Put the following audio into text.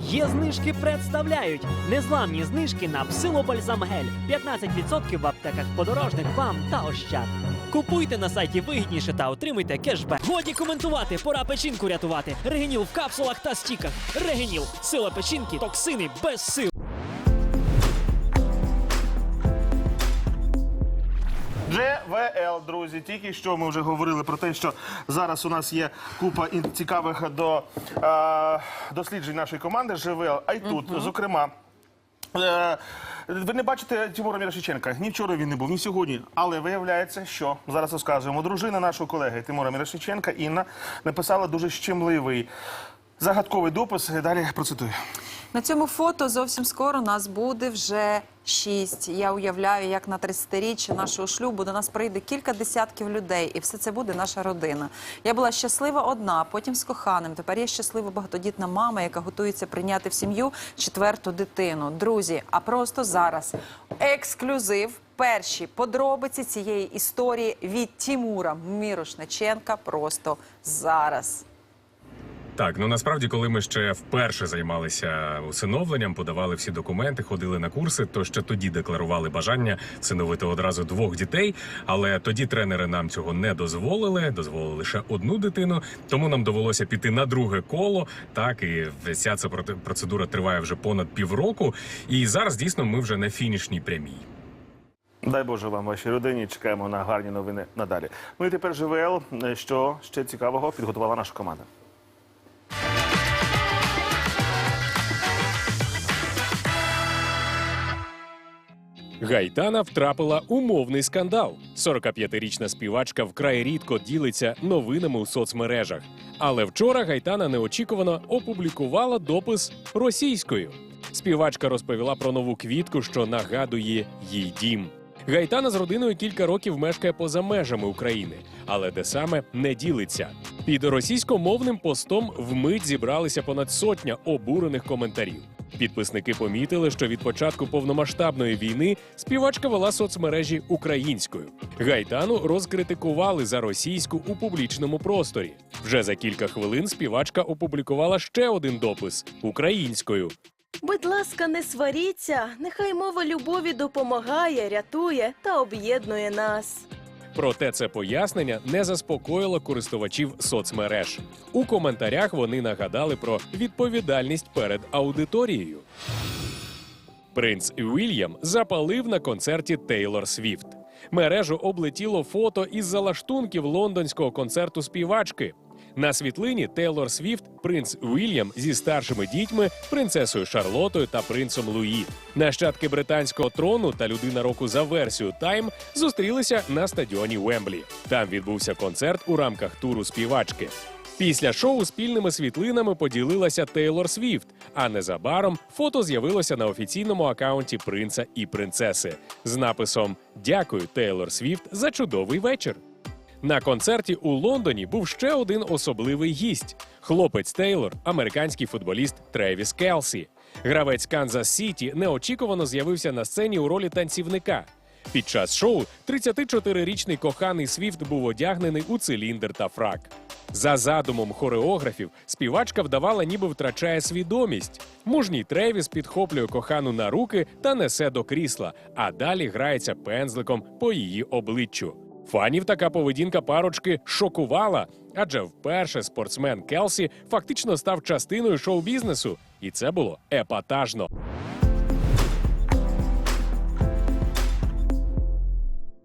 Є знижки представляють незламні знижки на псилобальзамгель. 15% в аптеках подорожних вам та ощад. Купуйте на сайті вигідніше та отримуйте кешбек. Годі коментувати, пора печінку рятувати. Регеніл в капсулах та стіках. Регеніл, сила печінки, токсини без сил. ЖВЛ, друзі, тільки що ми вже говорили про те, що зараз у нас є купа цікавих до е, досліджень нашої команди ЖВЛ, а й тут, зокрема. Е, ви не бачите Тимура Мірошиченка. Ні вчора він не був, ні сьогодні. Але виявляється, що зараз розказуємо. Дружина нашого колеги Тимура Мірошиченка Інна написала дуже щемливий загадковий допис. Далі процитую. На цьому фото зовсім скоро нас буде вже шість. Я уявляю, як на 30-річчя нашого шлюбу до нас прийде кілька десятків людей, і все це буде наша родина. Я була щаслива одна, потім з коханим. Тепер я щаслива багатодітна мама, яка готується прийняти в сім'ю четверту дитину. Друзі, а просто зараз ексклюзив. Перші подробиці цієї історії від Тімура Мірошниченка просто зараз. Так, ну насправді, коли ми ще вперше займалися усиновленням, подавали всі документи, ходили на курси, то ще тоді декларували бажання всиновити одразу двох дітей. Але тоді тренери нам цього не дозволили, дозволили лише одну дитину. Тому нам довелося піти на друге коло. Так і вся ця процедура триває вже понад півроку. І зараз дійсно ми вже на фінішній прямій. Дай Боже вам, вашій родині. Чекаємо на гарні новини надалі. Ну і тепер ЖВЛ. Що ще цікавого підготувала наша команда. Гайтана втрапила у мовний скандал. 45-річна співачка вкрай рідко ділиться новинами у соцмережах. Але вчора Гайтана неочікувано опублікувала допис російською. Співачка розповіла про нову квітку, що нагадує їй дім. Гайтана з родиною кілька років мешкає поза межами України, але де саме не ділиться. Під російськомовним постом вмить зібралися понад сотня обурених коментарів. Підписники помітили, що від початку повномасштабної війни співачка вела соцмережі українською. Гайтану розкритикували за російську у публічному просторі. Вже за кілька хвилин співачка опублікувала ще один допис українською. Будь ласка, не сваріться. Нехай мова любові допомагає, рятує та об'єднує нас. Проте це пояснення не заспокоїло користувачів соцмереж. У коментарях вони нагадали про відповідальність перед аудиторією. Принц Вільям запалив на концерті Тейлор Свіфт. Мережу облетіло фото із залаштунків лондонського концерту співачки. На світлині Тейлор Свіфт, принц Вільям зі старшими дітьми, принцесою Шарлотою та принцем Луї. Нащадки британського трону та людина року за версією Тайм зустрілися на стадіоні Вемблі. Там відбувся концерт у рамках туру співачки. Після шоу спільними світлинами поділилася Тейлор Свіфт, а незабаром фото з'явилося на офіційному акаунті принца і принцеси з написом Дякую, Тейлор Свіфт, за чудовий вечір. На концерті у Лондоні був ще один особливий гість: хлопець Тейлор, американський футболіст Тревіс Келсі. Гравець Канзас Сіті неочікувано з'явився на сцені у ролі танцівника. Під час шоу 34-річний коханий Свіфт був одягнений у циліндр та фрак. За задумом хореографів, співачка вдавала, ніби втрачає свідомість. Мужній Тревіс підхоплює кохану на руки та несе до крісла, а далі грається пензликом по її обличчю. Фанів така поведінка парочки шокувала, адже вперше спортсмен Келсі фактично став частиною шоу-бізнесу, і це було епатажно.